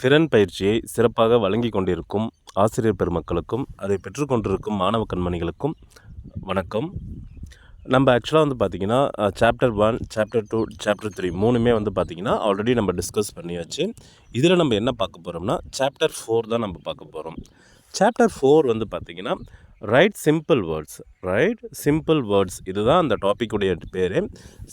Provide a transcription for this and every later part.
திறன் பயிற்சியை சிறப்பாக வழங்கி கொண்டிருக்கும் ஆசிரியர் பெருமக்களுக்கும் அதை பெற்றுக்கொண்டிருக்கும் மாணவ கண்மணிகளுக்கும் வணக்கம். நம்ம ஆக்சுவலாக வந்து பார்த்திங்கன்னா chapter one chapter two chapter three மூணுமே வந்து பார்த்திங்கன்னா ஆல்ரெடி நம்ம டிஸ்கஸ் பண்ணியாச்சு. இதில் நம்ம என்ன பார்க்க போகிறோம்னா சாப்டர் ஃபோர் தான் நம்ம பார்க்க போகிறோம் சாப்டர் ஃபோர் வந்து பார்த்திங்கன்னா right simple words right simple words இதுதான் அந்த டாப்பிக்குடைய பேர்.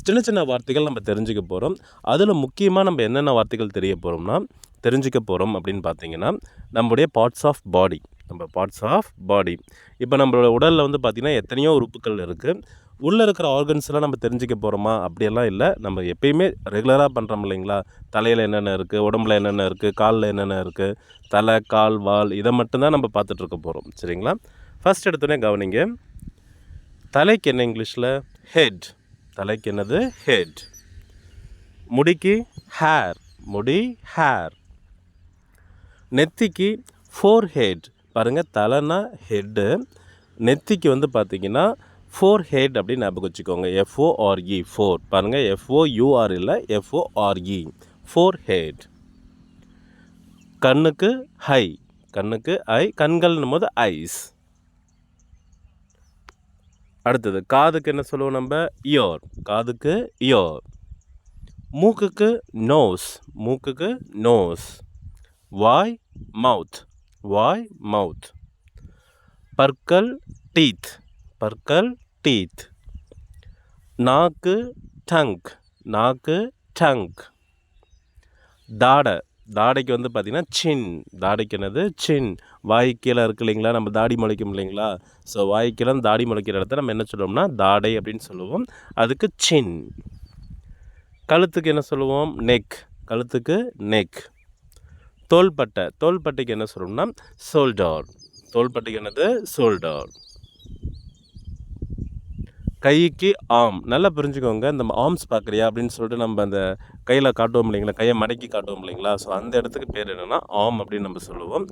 சின்ன சின்ன வார்த்தைகள் நம்ம தெரிஞ்சுக்க போகிறோம் அதில் முக்கியமாக நம்ம என்னென்ன வார்த்தைகள் தெரிய போகிறோம்னா தெரிஞ்சுக்க போகிறோம் அப்படின்னு பார்த்தீங்கன்னா நம்முடைய பார்ட்ஸ் ஆஃப் பாடி நம்ம பார்ட்ஸ் ஆஃப் பாடி இப்போ நம்மளோட உடலில் வந்து பார்த்திங்கன்னா எத்தனையோ உறுப்புகள் இருக்குது உள்ளே இருக்கிற ஆர்கன்ஸ்லாம் நம்ம தெரிஞ்சுக்க போகிறோமா அப்படியெல்லாம் இல்லை. நம்ம எப்பயுமே ரெகுலராக பண்ணுறோம் இல்லைங்களா? தலையில் என்னென்ன இருக்குது உடம்புல என்னென்ன இருக்குது காலில் என்னென்ன இருக்குது தலை கால் வால் இதை மட்டும்தான் நம்ம பார்த்துட்ருக்க போகிறோம் சரிங்களா? ஃபஸ்ட் எடுத்தோடனே கவனிங்க. தலைக்கு என்ன இங்கிலீஷில்? ஹெட் தலைக்கு என்னது? ஹெட் முடிக்கு ஹேர் முடி ஹேர் நெத்திக்கு ஃபோர் ஹெட் பாருங்கள் தலைனா ஹெட்டு நெத்திக்கு வந்து பார்த்திங்கன்னா ஃபோர் ஹெட் அப்படின்னு ஞாபகம் வச்சுக்கோங்க. எஃப்ஓஆர்இ ஃபோர் பாருங்கள் எஃப்ஓ இல்லை F O R E forehead கண்ணுக்கு ஹை கண்ணுக்கு ஐ கண்கள்னும் போது ஐஸ் அடுத்தது காதுக்கு என்ன சொல்லுவோம் நம்ம? இயோர் காதுக்கு இயோர் மூக்குக்கு நோஸ் மூக்குக்கு நோஸ் வாய் மவுத் வாய் மவுத் பற்கள் டீத் பற்கள் டீத் நாக்கு டங்க் நாக்கு டங்க் தாடை. தாடைக்கு வந்து பார்த்திங்கன்னா சின் தாடைக்கு என்னது? சின் வாய் இருக்குது இருக்கு இல்லைங்களா? நம்ம தாடி முளைக்கும் இல்லைங்களா? ஸோ வாய் தாடி முளைக்கிற இடத்த நம்ம என்ன சொல்லுவோம்னா தாடை அப்படின்னு சொல்லுவோம். அதுக்கு சின் கழுத்துக்கு என்ன சொல்லுவோம்? நெக் கழுத்துக்கு நெக் தோள்பட்டை. தோள்பட்டைக்கு என்ன சொல்லுவோம்னா சோல்டார் தோள்பட்டைக்கு என்னது? சோல்டார் கைக்கு ஆம் நல்லா புரிஞ்சுக்கோங்க இந்த ஆர்ம்ஸ் பார்க்குறியா அப்படின்னு சொல்லிட்டு நம்ம அந்த கையில் காட்டுவோம் இல்லைங்களா? கையை மடக்கி காட்டுவோம் இல்லைங்களா? ஸோ அந்த இடத்துக்கு பேர் என்னென்னா ஆம் அப்படின்னு நம்ம சொல்லுவோம்.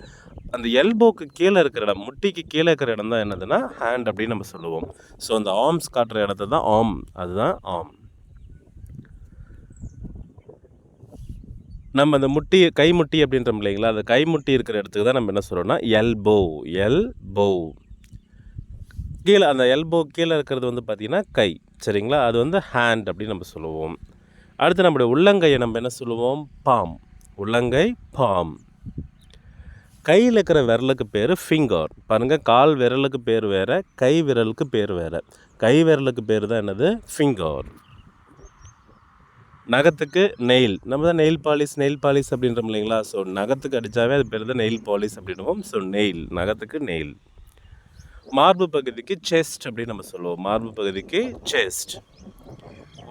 அந்த எல்போக்கு கீழே இருக்கிற இடம் முட்டிக்கு கீழே இருக்கிற இடம் தான் என்னதுன்னா ஹேண்ட் அப்படின்னு நம்ம சொல்லுவோம். ஸோ அந்த ஆர்ம்ஸ் காட்டுற இடத்த தான் ஆம் அதுதான் ஆம் நம்ம அந்த முட்டி கைமுட்டி அப்படின்றோம் இல்லைங்களா? அந்த கைமுட்டி இருக்கிற இடத்துக்கு தான் நம்ம என்ன சொல்கிறோம்னா எல்போ எல்போ கீழே அந்த எல்போ கீழே இருக்கிறது வந்து பார்த்திங்கன்னா கை சரிங்களா? அது வந்து ஹேண்ட் அப்படின்னு நம்ம சொல்லுவோம். அடுத்து நம்முடைய உள்ளங்கையை நம்ம என்ன சொல்லுவோம்? பாம் உள்ளங்கை பாம் கையில் இருக்கிற விரலுக்கு பேர் ஃபிங்கர் பாருங்கள் கால் விரலுக்கு பேர் வேறு கை விரலுக்கு பேர் வேறு. கை விரலுக்கு பேர் தான் என்னது? ஃபிங்கர் நகத்துக்கு நெயில் நம்ம தான் நெயில் பாலிஷ் நெயில் பாலிஷ் அப்படின்றோம் இல்லைங்களா? ஸோ நகத்துக்கு அடித்தாவே அது பேர் தான் நெயில் பாலிஷ் அப்படின்னுவோம். ஸோ நெயில் நகத்துக்கு நெயில் மார்பு பகுதிக்கு செஸ்ட் அப்படின்னு நம்ம சொல்லுவோம். மார்பு பகுதிக்கு செஸ்ட்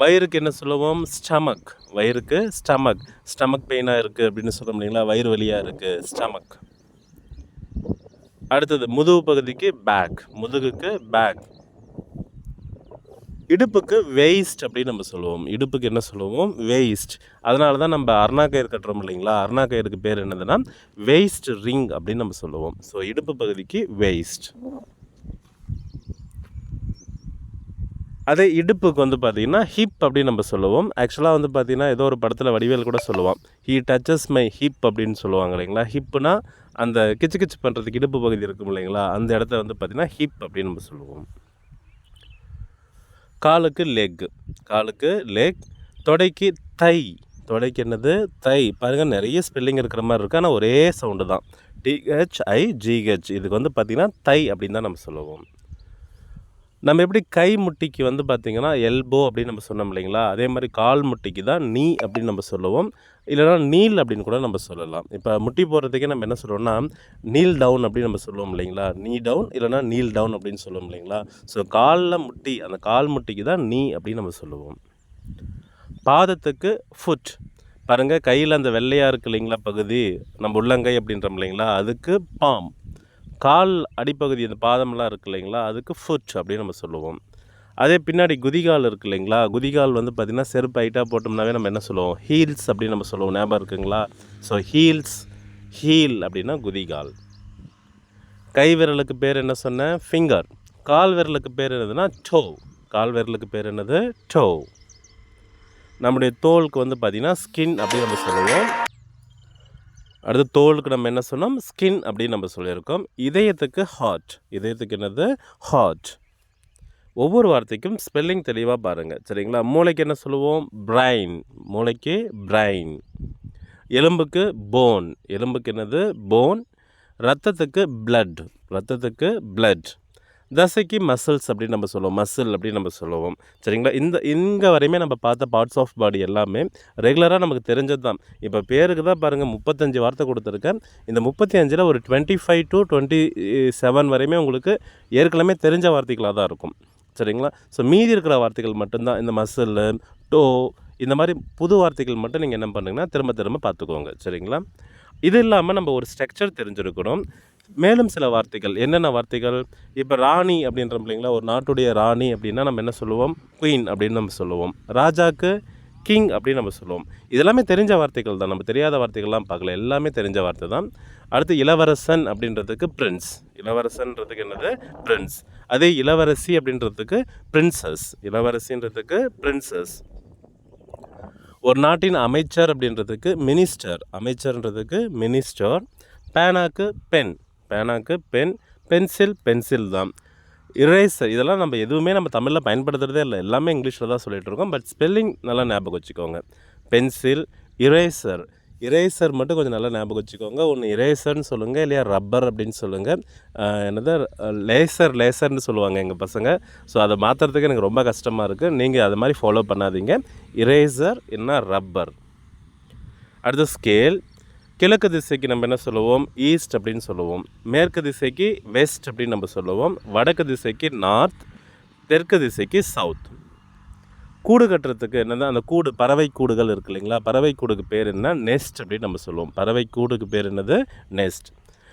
வயிறுக்கு என்ன சொல்லுவோம்? ஸ்டமக் வயிறுக்கு ஸ்டமக் ஸ்டமக் பெயினாக இருக்குது அப்படின்னு சொல்ல இல்லைங்களா? வயிறு வலியாக இருக்குது ஸ்டமக் அடுத்தது முதுகு பகுதிக்கு பேக் முதுகுக்கு பேக் இடுப்புக்கு வேஸ்ட் அப்படின்னு நம்ம சொல்லுவோம். இடுப்புக்கு என்ன சொல்லுவோம்? வேஸ்ட் அதனால தான் நம்ம அருணா கயிறு கட்டுறோம் இல்லைங்களா? அருணா கயிறுக்கு பேர் என்னதுன்னா வேஸ்ட் ரிங் அப்படின்னு நம்ம சொல்லுவோம். ஸோ இடுப்பு பகுதிக்கு வேஸ்ட் அதே இடுப்புக்கு வந்து பார்த்திங்கன்னா ஹிப் அப்படின்னு நம்ம சொல்லுவோம். ஆக்சுவலாக வந்து பார்த்திங்கன்னா ஏதோ ஒரு படத்தில் வடிவேல் கூட சொல்லுவோம் ஹீ டச்சஸ் மை ஹிப் அப்படின்னு சொல்லுவாங்க இல்லைங்களா? ஹிப்புனா அந்த கிச்சு கிச்சு பண்ணுறதுக்கு இடுப்பு பகுதி இருக்கும் இல்லைங்களா? அந்த இடத்த வந்து பார்த்திங்கன்னா ஹிப் அப்படின்னு நம்ம சொல்லுவோம். காலுக்கு லெக் காலுக்கு லெக் தொடைக்கு தை தொடைக்கு என்னது? தை பாருங்கள் நிறைய ஸ்பெல்லிங் இருக்கிற மாதிரி இருக்குது ஆனால் ஒரே சவுண்டு தான். டிஹெச்ஐ ஜிஹெச் இதுக்கு வந்து பார்த்திங்கன்னா தை அப்படின்னு தான் நம்ம சொல்லுவோம். நம்ம எப்படி கை முட்டிக்கு வந்து பார்த்திங்கன்னா எல்போ அப்படின்னு நம்ம சொன்னோம் இல்லைங்களா? அதே மாதிரி கால் முட்டிக்கு தான் நீ அப்படின்னு நம்ம சொல்லுவோம். இல்லைனா நீல் அப்படின்னு கூட நம்ம சொல்லலாம். இப்போ முட்டி போகிறதுக்கே நம்ம என்ன சொல்லுவோம்னா நீல் டவுன் அப்படின்னு நம்ம சொல்லுவோம் இல்லைங்களா? நீ டவுன் இல்லைனா நீல் டவுன் அப்படின்னு சொல்லுவோம் இல்லைங்களா? ஸோ காலில் முட்டி அந்த கால் முட்டிக்கு தான் நீ அப்படின்னு நம்ம சொல்லுவோம். பாதத்துக்கு ஃபுட் பாருங்கள் கையில் அந்த வெள்ளையாக இருக்குது இல்லைங்களா பகுதி? நம்ம உள்ளங்கை அப்படின்றோம் இல்லைங்களா? அதுக்கு பாம் கால் அடிப்பகுதி அந்த பாதமெல்லாம் இருக்குது இல்லைங்களா? அதுக்கு ஃபுட் அப்படின்னு நம்ம சொல்லுவோம். அதே பின்னாடி குதிகால் இருக்குது இல்லைங்களா? குதிகால் வந்து பார்த்திங்கன்னா செருப்பு ஹைட்டாக போட்டோம்னாவே நம்ம என்ன சொல்லுவோம்? ஹீல்ஸ் அப்படின்னு நம்ம சொல்லுவோம். ஞாபகம் இருக்குங்களா? ஸோ ஹீல்ஸ் ஹீல் அப்படின்னா குதிகால். கை விரலுக்கு பேர் என்ன சொன்னேன் ஃபிங்கர் கால் விரலுக்கு பேர் என்னதுன்னா டோ கால் விரலுக்கு பேர் என்னது? டோ நம்முடைய தோலுக்கு வந்து பார்த்திங்கன்னா ஸ்கின் அப்படின்னு நம்ம சொல்லுவோம். அடுத்து தோலுக்கு நம்ம என்ன சொன்னோம்? ஸ்கின் அப்படின்னு நம்ம சொல்லியிருக்கோம். இதயத்துக்கு ஹார்ட் இதயத்துக்கு என்னது? ஹார்ட் ஒவ்வொரு வார்த்தைக்கும் ஸ்பெல்லிங் தெளிவாக பாருங்கள் சரிங்களா? மூளைக்கு என்ன சொல்லுவோம்? பிரைன் மூளைக்கு பிரைன் எலும்புக்கு போன் எலும்புக்கு என்னது? போன் ரத்தத்துக்கு பிளட் ரத்தத்துக்கு பிளட் தசைக்கு மசில்ஸ் அப்படின்னு நம்ம சொல்லுவோம். மசில் அப்படின்னு நம்ம சொல்லுவோம். சரிங்களா? இந்த இங்கே வரையுமே நம்ம பார்த்த பார்ட்ஸ் ஆஃப் பாடி எல்லாமே ரெகுலராக நமக்கு தெரிஞ்சது தான் இப்போ பேருக்கு தான் பாருங்கள் முப்பத்தஞ்சு வார்த்தை கொடுத்துருக்கேன். இந்த முப்பத்தி அஞ்சில் ஒரு twenty five to twenty seven வரையுமே உங்களுக்கு ஏற்கனவே தெரிஞ்ச வார்த்தைகளாக தான் இருக்கும். சரிங்களா? ஸோ மீதி இருக்கிற வார்த்தைகள் மட்டும்தான். இந்த மசில் டோ இந்த மாதிரி புது வார்த்தைகள் மட்டும் நீங்கள் என்ன பண்ணுங்கன்னா திரும்ப திரும்ப பார்த்துக்கோங்க. சரிங்களா? இது இல்லாமல் நம்ம ஒரு ஸ்ட்ரக்சர் தெரிஞ்சிருக்கணும். மேலும் சில வார்த்தைகள். என்னென்ன வார்த்தைகள்? இப்போ ராணி அப்படின்றோம் இல்லைங்களா ஒரு நாட்டுடைய ராணி அப்படின்னா நம்ம என்ன சொல்லுவோம்? குயின் அப்படின்னு நம்ம சொல்லுவோம். ராஜாக்கு கிங் அப்படின்னு நம்ம சொல்லுவோம். இதெல்லாமே தெரிஞ்ச வார்த்தைகள் தான். நம்ம தெரியாத வார்த்தைகள்லாம் பார்க்கல. எல்லாமே தெரிஞ்ச வார்த்தை தான். அடுத்து இளவரசன் அப்படின்றதுக்கு பிரின்ஸ் இளவரசன்றதுக்கு என்னது? பிரின்ஸ் அதே இளவரசி அப்படின்றதுக்கு பிரின்சஸ் இளவரசின்றதுக்கு பிரின்சஸ் ஒரு நாட்டின் அமைச்சர் அப்படின்றதுக்கு மினிஸ்டர் அமைச்சர்ன்றதுக்கு மினிஸ்டர் பேனாக்கு பென் பேனாக்கு பென் பென்சில் பென்சில் தான். இரேசர் இதெல்லாம் நம்ம எதுவுமே நம்ம தமிழில் பயன்படுத்துகிறதே இல்லை. எல்லாமே இங்கிலீஷில் தான் சொல்லிகிட்டு இருக்கோம். பட் ஸ்பெல்லிங் நல்லா ஞாபகம் வச்சுக்கோங்க. பென்சில் இரேசர் இரேசர் மட்டும் கொஞ்சம் நல்லா ஞாபகம் வச்சுக்கோங்க. ஒன்று இரேசர்னு சொல்லுங்கள் இல்லையா ரப்பர் அப்படின்னு சொல்லுங்கள் என்னது? லேசர் லேசர்னு சொல்லுவாங்க எங்கள் பசங்க. ஸோ அதை மாற்றுறதுக்கு எனக்கு ரொம்ப கஷ்டமாக இருக்குது நீங்கள் அது மாதிரி ஃபாலோ பண்ணாதீங்க. இரேசர் என்ன? ரப்பர் அடுத்து ஸ்கேல் கிழக்கு திசைக்கு நம்ம என்ன சொல்லுவோம்? ஈஸ்ட் அப்படின்னு சொல்லுவோம். மேற்கு திசைக்கு வெஸ்ட் அப்படின்னு நம்ம சொல்லுவோம். வடக்கு திசைக்கு நார்த் தெற்கு திசைக்கு சவுத் கூடு கட்டுறதுக்கு என்னது அந்த கூடு பறவை கூடுகள் இருக்கு இல்லைங்களா? பறவை கூடுக்கு பேர் என்ன? நெஸ்ட் அப்படின்னு நம்ம சொல்லுவோம். பறவை கூடுக்கு பேர் என்னது? நெஸ்ட்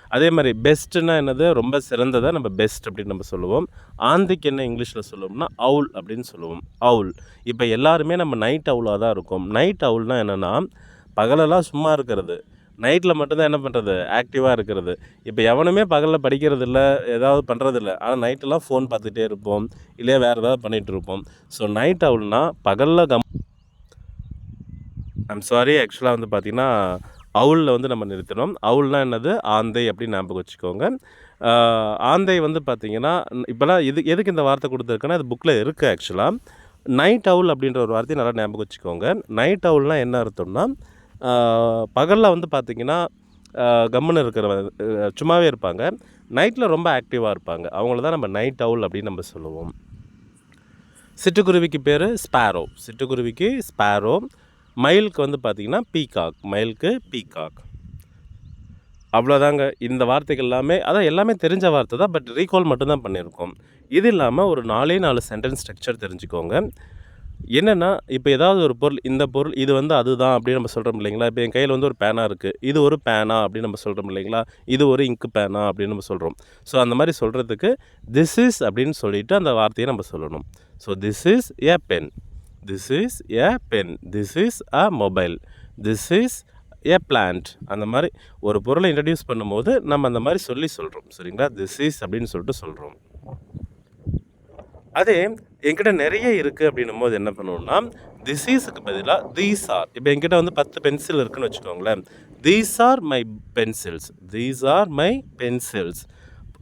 அதே மாதிரி பெஸ்ட்டுனா என்னது? ரொம்ப சிறந்ததாக நம்ம பெஸ்ட் அப்படின்னு நம்ம சொல்லுவோம். ஆந்திக்கு என்ன இங்கிலீஷில் சொல்லுவோம்னா அவுல் அப்படின்னு சொல்லுவோம். அவுல் இப்போ எல்லாருமே நம்ம நைட் அவுலாக தான் இருக்கும். நைட் அவுல்னால் என்னென்னா பகலெல்லாம் சும்மா இருக்கிறது. நைட்டில் மட்டும்தான் என்ன பண்ணுறது ஆக்டிவாக இருக்கிறது. இப்போ எவனுமே பகலில் படிக்கிறது இல்லை ஏதாவது பண்ணுறதில்ல ஆனால் நைட்டெல்லாம் ஃபோன் பார்த்துட்டே இருப்போம். இல்லையா வேறு ஏதாவது பண்ணிகிட்டு இருப்போம். ஸோ நைட் அவுல்னா பகலில் கம் ஐம் சாரி ஆக்சுவலாக வந்து பார்த்திங்கன்னா அவுலில் வந்து நம்ம நிறுத்தினோம் அவுல்னால் என்னது? ஆந்தை அப்படின்னு ஞாபகம் வச்சுக்கோங்க. ஆந்தை வந்து பார்த்திங்கன்னா இப்போலாம் இது எதுக்கு இந்த வார்த்தை கொடுத்துருக்குன்னா அது புக்கில் இருக்குது ஆக்சுவலாக நைட் அவுல் அப்படின்ற ஒரு வார்த்தையை நல்லா ஞாபகம் வச்சுக்கோங்க. நைட் அவுல்னால் என்ன அர்த்தம்னா பகலில் வந்து பார்த்திங்கன்னா கம்முன்னு இருக்கிற சும்மாவே இருப்பாங்க. நைட்டில் ரொம்ப ஆக்டிவாக இருப்பாங்க. அவங்கள தான் நம்ம நைட் அவுல் அப்படின்னு நம்ம சொல்லுவோம். சிட்டுக்குருவிக்கு பேர் ஸ்பேரோ சிட்டுக்குருவிக்கு ஸ்பேரோ மயிலுக்கு வந்து பார்த்திங்கன்னா பீகாக் மயிலுக்கு பீகாக் அவ்வளோதாங்க இந்த வார்த்தைகள் எல்லாமே அதான் எல்லாமே தெரிஞ்ச வார்த்தை தான் பட் ரீகால் மட்டும்தான் பண்ணியிருக்கோம். இது இல்லாமல் ஒரு நாலே நாலு சென்டென்ஸ் ஸ்ட்ரக்சர் தெரிஞ்சுக்கோங்க. என்னென்னா இப்போ ஏதாவது ஒரு பொருள் இந்த பொருள் இது வந்து அதுதான் அப்படின்னு நம்ம சொல்கிறோம் இல்லைங்களா? இப்போ என் கையில் வந்து ஒரு பேனா இருக்குது இது ஒரு பேனா அப்படின்னு நம்ம சொல்கிறோம் இல்லைங்களா? இது ஒரு இங்கு பேனா அப்படின்னு நம்ம சொல்கிறோம் ஸோ அந்த மாதிரி சொல்கிறதுக்கு திஸ் இஸ் அப்படின்னு சொல்லிட்டு அந்த வார்த்தையை நம்ம சொல்லணும். So this is a pen this is a pen this is a mobile this is a plant அந்த மாதிரி ஒரு பொருளை இன்ட்ரடியூஸ் பண்ணும்போது நம்ம அந்த மாதிரி சொல்லி சொல்கிறோம் சரிங்களா? திஸ் இஸ் அப்படின்னு சொல்லிட்டு சொல்கிறோம் அதே என்கிட்ட நிறைய இருக்குது அப்படின்னும் போது என்ன பண்ணுவோம்னா திசீஸுக்கு பதிலாக தீஸ் ஆர் இப்போ என்கிட்ட வந்து பத்து பென்சில் இருக்குன்னு வச்சுக்கோங்களேன். These are my pencils these are my pencils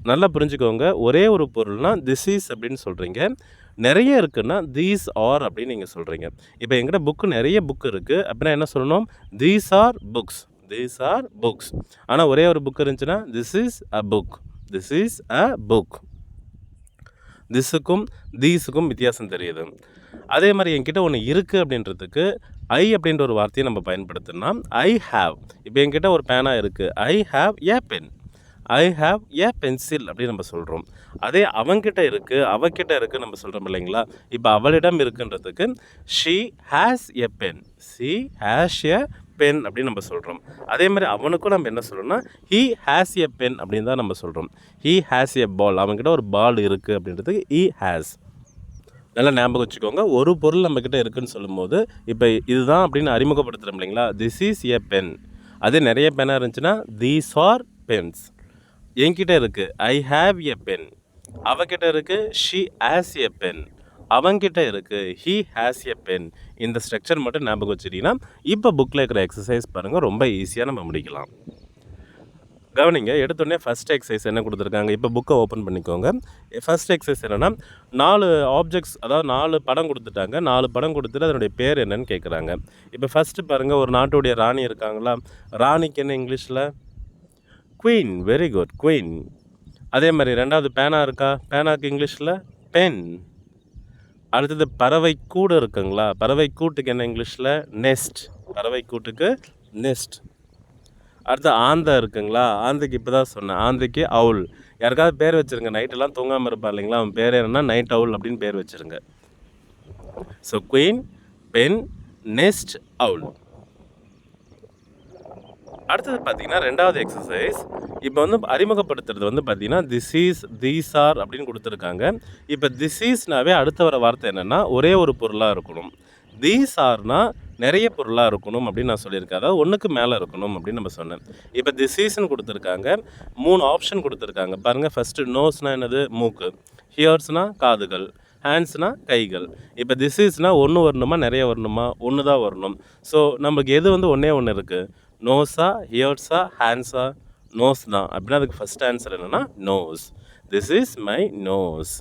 நல்லா புரிஞ்சுக்கோங்க. ஒரே ஒரு பொருள்னா திசீஸ் அப்படின்னு சொல்கிறீங்க நிறைய இருக்குன்னா தீஸ் ஆர் அப்படின்னு நீங்கள் சொல்கிறீங்க இப்போ எங்கிட்ட புக்கு நிறைய புக் இருக்குது அப்படின்னா என்ன சொல்லணும்? These are books these are books ஆனால் ஒரே ஒரு புக் இருந்துச்சுன்னா this is a book this is a book திஸுக்கும் தீஸுக்கும் வித்தியாசம் தெரியுது. அதே மாதிரி என்கிட்ட ஒன்று இருக்குது அப்படின்றதுக்கு ஐ அப்படின்ற ஒரு வார்த்தையை நம்ம பயன்படுத்தினா ஐ ஹாவ் இப்போ என்கிட்ட ஒரு பேனா இருக்குது I have a pen I have a pencil அப்படின்னு நம்ம சொல்கிறோம் அதே அவங்கிட்ட இருக்குது அவகிட்ட இருக்குது நம்ம சொல்கிறோம் இல்லைங்களா? இப்போ அவளிடம் இருக்குன்றதுக்கு she has a pen she has a pen அப்படின்னு நம்ம சொல்கிறோம் அதே மாதிரி அவனுக்கும் நம்ம என்ன சொல்கிறோம்னா ஹீ ஹேஸ் எ பென் அப்படின்னு தான் நம்ம சொல்கிறோம் ஹீ ஹேஸ் எ பால் அவன்கிட்ட ஒரு பால் இருக்குது அப்படின்றதுக்கு ஹீ ஹேஸ் நல்லா ஞாபகம் வச்சுக்கோங்க. ஒரு பொருள் நம்மக்கிட்ட இருக்குன்னு சொல்லும்போது இப்போ இதுதான் அப்படின்னு அறிமுகப்படுத்துகிறோம் இல்லைங்களா? திஸ் இஸ் எ பென் அதே நிறைய பெனாக இருந்துச்சுன்னா தீஸ் ஆர் பென்ஸ் என்கிட்ட இருக்குது ஐ ஹாவ் எ பென் அவகிட்ட இருக்குது ஷி ஹேஸ் எ பென் அவங்கிட்ட இருக்குது ஹீ ஹேஸ் எ பென் இந்த ஸ்ட்ரக்சர் மட்டும் ஞாபகம் வச்சுட்டிங்கன்னா இப்போ புக்கில் இருக்கிற எக்ஸசைஸ் பாருங்கள் ரொம்ப ஈஸியாக நம்ம முடிக்கலாம். கவனிங்க எடுத்தோடனே ஃபஸ்ட் எக்ஸசைஸ் என்ன கொடுத்துருக்காங்க? இப்போ புக்கை ஓப்பன் பண்ணிக்கோங்க. ஃபஸ்ட் எக்ஸசைஸ் என்னென்னா நாலு ஆப்ஜெக்ட்ஸ் அதாவது நாலு படம் கொடுத்துட்டாங்க. நாலு படம் கொடுத்துட்டு அதனுடைய பேர் என்னன்னு கேட்குறாங்க இப்போ ஃபஸ்ட்டு பாருங்கள் ஒரு நாட்டுடைய ராணி இருக்காங்களா? ராணிக்கு என்ன இங்கிலீஷில்? குயின் வெரி குட் குயின் அதே மாதிரி ரெண்டாவது பேனா இருக்கா? பேனாக்கு இங்கிலீஷில்? பென் அடுத்தது பறவை கூடு இருக்குங்களா? பறவை கூட்டுக்கு என்ன இங்கிலீஷில்? நெஸ்ட் பறவை கூட்டுக்கு நெஸ்ட் அடுத்து ஆந்தை இருக்குங்களா? ஆந்தைக்கு இப்போ தான் சொன்னேன். ஆந்தைக்கு அவுல் யாருக்காவது பேர் வச்சுருங்க. நைட்டெல்லாம் தூங்காமல் இருப்பார் இல்லைங்களா? அவன் பேர் என்னன்னா நைட் அவுல் அப்படின்னு பேர் வச்சுருங்க. So queen pen nest owl அடுத்தது பார்த்தீங்கன்னா ரெண்டாவது எக்ஸசைஸ் இப்போ வந்து அறிமுகப்படுத்துறது வந்து பார்த்தீங்கன்னா திஸ் இஸ் தீஸ் ஆர் அப்படின்னு கொடுத்துருக்காங்க. இப்போ திஸ் இஸ்னாவே அடுத்த வர வார்த்தை என்னென்னா ஒரே ஒரு பொருளாக இருக்கணும். தீஸ் ஆர்னா நிறைய பொருளாக இருக்கணும் அப்படின்னு நான் சொல்லியிருக்கேன். அதாவது ஒன்றுக்கு மேலே இருக்கணும் அப்படின்னு நம்ம சொன்னேன். இப்போ திஸ் கொடுத்துருக்காங்க. மூணு ஆப்ஷன் கொடுத்துருக்காங்க. பாருங்கள் ஃபஸ்ட்டு நோஸ்னால் என்னது? மூக்கு. ஹியர்ஸ்னால் காதுகள். ஹேண்ட்ஸ்னால் கைகள். இப்போ திஸ் இஸ்னால் ஒன்று வரணுமா நிறைய வரணுமா? ஒன்று தான் வரணும். ஸோ நமக்கு எது வந்து ஒன்றே ஒன்று இருக்குது நோஸா ஹியர்ஸா ஹேண்ட்ஸா நோஸ் தான். அப்படின்னா அதுக்கு ஃபஸ்ட் ஆன்சர் என்னென்னா nose this is my nose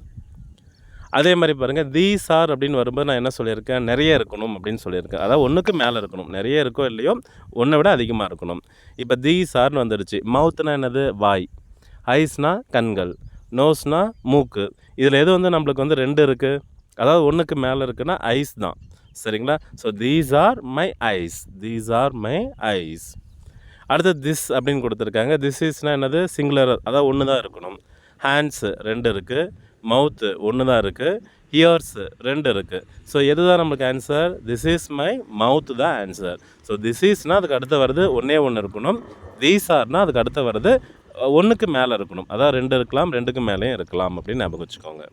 அதே மாதிரி பாருங்கள் தீஸ் ஆர் அப்படின்னு வரும்போது நான் என்ன சொல்லியிருக்கேன்? நிறைய இருக்கணும் அப்படின்னு சொல்லியிருக்கேன். அதாவது ஒன்றுக்கு மேலே இருக்கணும். நிறைய இருக்கோ இல்லையோ ஒன்றை விட அதிகமாக இருக்கணும். இப்போ தீஸ் ஆர்னு வந்துடுச்சு மவுத்னா என்னது? வாய். ஐஸ்னா கண்கள். நோஸ்னா மூக்கு. இதில் எது வந்து நம்மளுக்கு வந்து ரெண்டு இருக்குது அதாவது ஒன்றுக்கு மேலே இருக்குன்னா ஐஸ் தான். சரிங்களா? So these are my eyes these are my eyes அடுத்து திஸ் அப்படின்னு கொடுத்துருக்காங்க. திஸ் இஸ்னால் என்னது? சிங்குலர் அதாவது ஒன்று தான் இருக்கணும். ஹேண்ட்ஸு ரெண்டு இருக்குது மவுத்து ஒன்று தான் இருக்குது ஹியர்ஸு ரெண்டு இருக்குது ஸோ எது தான் நம்மளுக்கு ஆன்சர் திஸ் இஸ் மை மவுத்து தான் ஆன்சர் ஸோ திஸ் இஸ்னால் அதுக்கு அடுத்து வருது ஒன்றே ஒன்று இருக்கணும். தீஸ் ஆர்னால் அதுக்கு அடுத்து வருது ஒன்றுக்கு மேலே இருக்கணும். அதாவது ரெண்டு இருக்கலாம் ரெண்டுக்கு மேலேயும் இருக்கலாம் அப்படின்னு ஞாபகம் வச்சுக்கோங்க.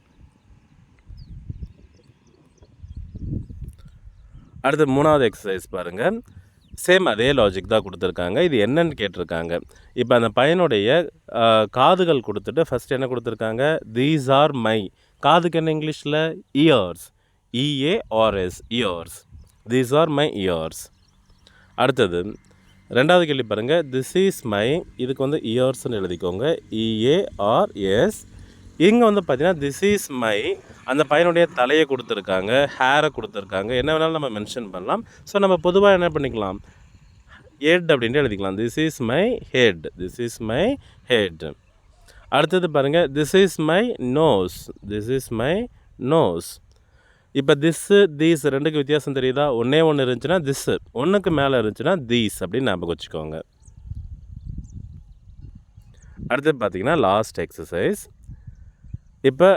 அடுத்து மூணாவது எக்ஸசைஸ் பாருங்கள் சேம் அதே லாஜிக் தான் கொடுத்துருக்காங்க. இது என்னன்னு கேட்டிருக்காங்க. இப்போ அந்த பையனுடைய காதுகள் கொடுத்துட்டு ஃபஸ்ட் என்ன கொடுத்துருக்காங்க? தீஸ் ஆர் மை காதுக்கு என்ன இங்கிலீஷில்? Ears E A R S ears these are my ears அடுத்தது ரெண்டாவது கேள்வி பாருங்கள் திஸ் இஸ் மை இதுக்கு வந்து இயர்ஸ்னு எழுதிக்கோங்க. இஏஆர்எஸ் இங்கே வந்து பார்த்தீங்கன்னா திஸ் இஸ் மை அந்த பையனுடைய தலையை கொடுத்துருக்காங்க ஹேரை கொடுத்துருக்காங்க. என்ன வேணாலும் நம்ம மென்ஷன் பண்ணலாம். ஸோ நம்ம பொதுவாக என்ன பண்ணிக்கலாம்? ஹெட் அப்படின்ட்டு எழுதிக்கலாம். This is my head this is my head அடுத்தது பாருங்கள் this is my nose this is my nose இப்போ திஸ்ஸு தீஸ் ரெண்டுக்கு வித்தியாசம் தெரியுதா? ஒன்றே ஒன்று இருந்துச்சுன்னா திஸ்ஸு ஒன்றுக்கு மேலே இருந்துச்சுன்னா தீஸ் அப்படின்னு ஞாபகம் வச்சுக்கோங்க. அடுத்தது பார்த்தீங்கன்னா லாஸ்ட் எக்ஸசைஸ் இப்போ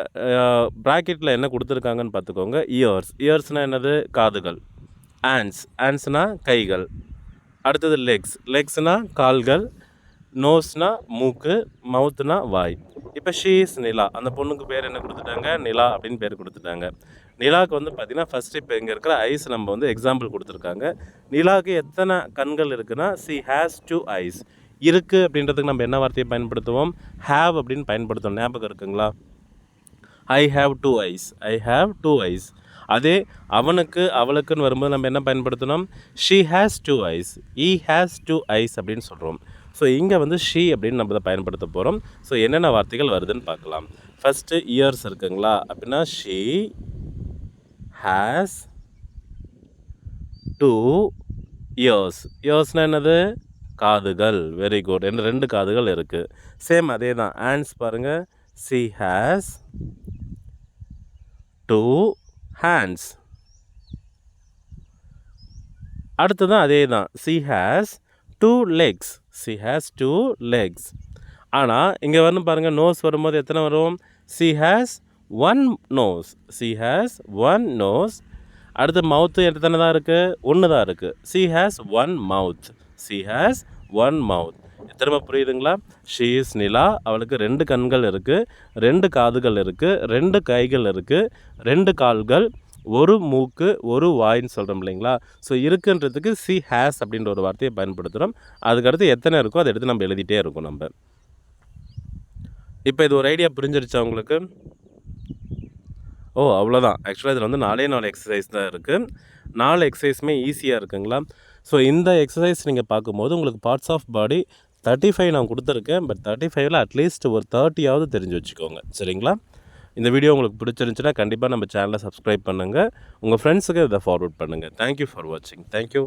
ப்ராக்கெட்டில் என்ன கொடுத்துருக்காங்கன்னு பார்த்துக்கோங்க இயர்ஸ் இயர்ஸ்னால் என்னது? காதுகள். ஆன்ஸ் ஆன்ஸ்னால் கைகள். அடுத்தது லெக்ஸ் லெக்ஸ்னால் கால்கள். நோஸ்னா மூக்கு. மவுத்னா வாய். இப்போ ஷீஸ் நிலா அந்த பொண்ணுக்கு பேர் என்ன கொடுத்துட்டாங்க? நிலா அப்படின்னு பேர் கொடுத்துட்டாங்க. நிலாவுக்கு வந்து பார்த்திங்கன்னா ஃபஸ்ட்டு இப்போ இங்கே இருக்கிற ஐஸ் நம்ம வந்து எக்ஸாம்பிள் கொடுத்துருக்காங்க. நிலாவுக்கு எத்தனை கண்கள் இருக்குன்னா சி ஹேஸ் டூ ஐஸ் இருக்குது அப்படின்றதுக்கு நம்ம என்ன வார்த்தையை பயன்படுத்துவோம்? ஹேவ் அப்படின்னு பயன்படுத்துவோம். ஞாபகம் இருக்குங்களா? I have two eyes I have two eyes அதே அவனுக்கு அவளுக்குன்னு வரும்போது நம்ம என்ன பயன்படுத்தணும்? She has two eyes he has two eyes அப்படின்னு சொல்கிறோம் ஸோ இங்கே வந்து ஷீ அப்படின்னு நம்ம தான் பயன்படுத்த போகிறோம் ஸோ என்னென்ன வார்த்தைகள் வருதுன்னு பார்க்கலாம். ஃபஸ்ட்டு இயர்ஸ் இருக்குங்களா? அப்படின்னா ஷீ ஹேஸ் டூ இயர்ஸ் இயர்ஸ்னால் என்னது? காதுகள். வெரி குட் என்ன ரெண்டு காதுகள் இருக்குது சேம் அதே தான் ஹேண்ட்ஸ் பாருங்கள் சி has டூ ஹேண்ட்ஸ் அடுத்ததும் அதே தான் she has two legs she has two legs ஆனால் இங்கே வரணும் பாருங்கள் நோஸ் வரும்போது எத்தனை வரும்? She has one nose she has one nose அடுத்து மவுத்து எத்தனை தான் இருக்குது ஒன்று தான் இருக்குது she has one mouth she has one mouth திரும்ப புரியுதுங்களா? ஷீ இஸ் நிலா அவளுக்கு ரெண்டு கண்கள் இருக்குது ரெண்டு காதுகள் இருக்குது ரெண்டு கைகள் இருக்குது ரெண்டு கால்கள் ஒரு மூக்கு ஒரு வாயின்னு சொல்கிறோம் இல்லைங்களா? ஸோ இருக்குன்றதுக்கு சி ஹேஸ் அப்படின்ற ஒரு வார்த்தையை பயன்படுத்துகிறோம் அதுக்கடுத்து எத்தனை இருக்கோ அதை எடுத்து நம்ம எழுதிட்டே இருக்கோம் நம்ம. இப்போ இது ஒரு ஐடியா புரிஞ்சிருச்சா உங்களுக்கு? ஓ அவ்வளோதான் ஆக்சுவலாக இதில் வந்து நாலே நாலு எக்ஸசைஸ் தான் இருக்குது நாலு எக்ஸசைஸுமே ஈஸியாக இருக்குங்களா? ஸோ இந்த எக்ஸசைஸ் நீங்கள் பார்க்கும்போது உங்களுக்கு parts of body thirty five நான் கொடுத்துருக்கேன் பட் தேர்ட்டி ஃபைவ்ல அட்லீஸ்ட் ஒரு தேர்ட்டியாவது தெரிஞ்சு வச்சுக்கோங்க. சரிங்களா? இந்த வீடியோ உங்களுக்கு பிடிச்சிருந்துச்சுன்னா கண்டிப்பாக நம்ம சேனலை சப்ஸ்கிரைப் பண்ணுங்கள் உங்கள் ஃப்ரெண்ட்ஸுக்கு இதை ஃபார்வர்ட் பண்ணுங்கள் தேங்க்யூ ஃபார் வாட்சிங் தேங்க்யூ